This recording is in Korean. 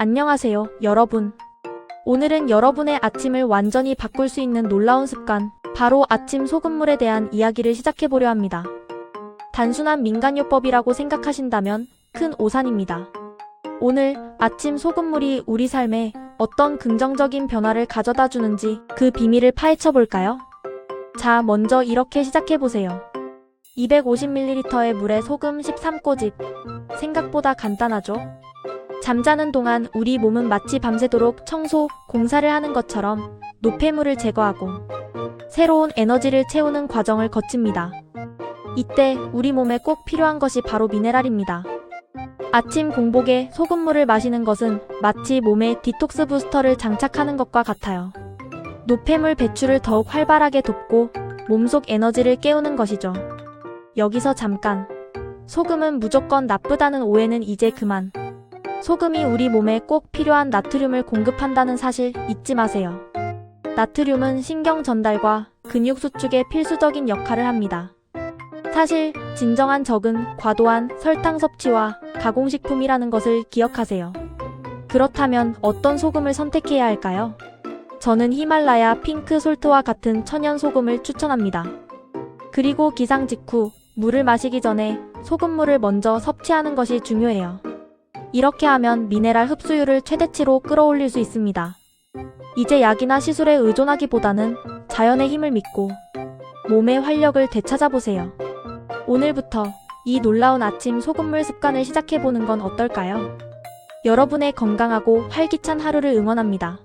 안녕하세요, 여러분. 오늘은 여러분의 아침을 완전히 바꿀 수 있는 놀라운 습관, 바로 아침 소금물에 대한 이야기를 시작해보려 합니다. 단순한 민간요법이라고 생각하신다면 큰 오산입니다. 오늘 아침 소금물이 우리 삶에 어떤 긍정적인 변화를 가져다 주는지 그 비밀을 파헤쳐 볼까요? 자, 먼저 이렇게 시작해 보세요. 250ml의 물에 소금 13꼬집. 생각보다 간단하죠? 잠자는 동안 우리 몸은 마치 밤새도록 청소, 공사를 하는 것처럼 노폐물을 제거하고 새로운 에너지를 채우는 과정을 거칩니다. 이때 우리 몸에 꼭 필요한 것이 바로 미네랄입니다. 아침 공복에 소금물을 마시는 것은 마치 몸에 디톡스 부스터를 장착하는 것과 같아요. 노폐물 배출을 더욱 활발하게 돕고 몸속 에너지를 깨우는 것이죠. 여기서 잠깐. 소금은 무조건 나쁘다는 오해는 이제 그만. 소금이 우리 몸에 꼭 필요한 나트륨을 공급한다는 사실 잊지 마세요. 나트륨은 신경 전달과 근육 수축에 필수적인 역할을 합니다. 사실 진정한 적은 과도한 설탕 섭취와 가공식품이라는 것을 기억하세요. 그렇다면 어떤 소금을 선택해야 할까요? 저는 히말라야 핑크 솔트와 같은 천연 소금을 추천합니다. 그리고 기상 직후 물을 마시기 전에 소금물을 먼저 섭취하는 것이 중요해요. 이렇게 하면 미네랄 흡수율을 최대치로 끌어올릴 수 있습니다. 이제 약이나 시술에 의존하기보다는 자연의 힘을 믿고 몸의 활력을 되찾아보세요. 오늘부터 이 놀라운 아침 소금물 습관을 시작해보는 건 어떨까요? 여러분의 건강하고 활기찬 하루를 응원합니다.